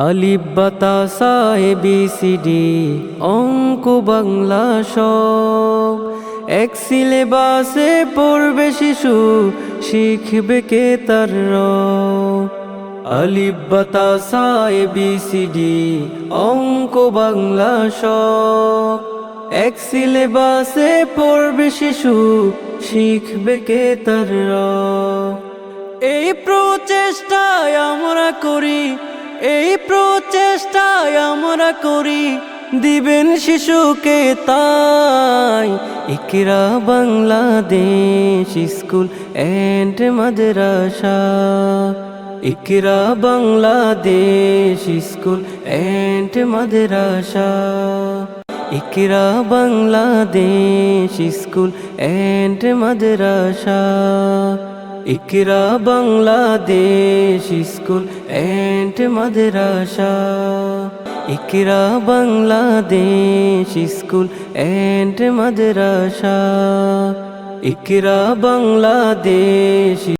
আলিফ বাতাসা A B C D অঙ্ক বাংলা সব এক সিলেবাসে পড়বে শিশু, শিখবে কে তার আলিফ বাতাসা এ বি সি ডি অঙ্ক বাংলা সব এক সিলেবাসে পড়বে শিশু, শিখবে কে তার এই প্রচেষ্টায় আমরা করি এই প্রচেষ্টায় আমরা করি, দিবেন শিশুকে তাই। Iqra Bangladesh school and Madrasa. Iqra Bangladesh school and Madrasa. Iqra Bangladesh school and Madrasa. Iqra Bangladesh school and Madrasa. Iqra Bangladesh school and Madrasa. Iqra Bangladesh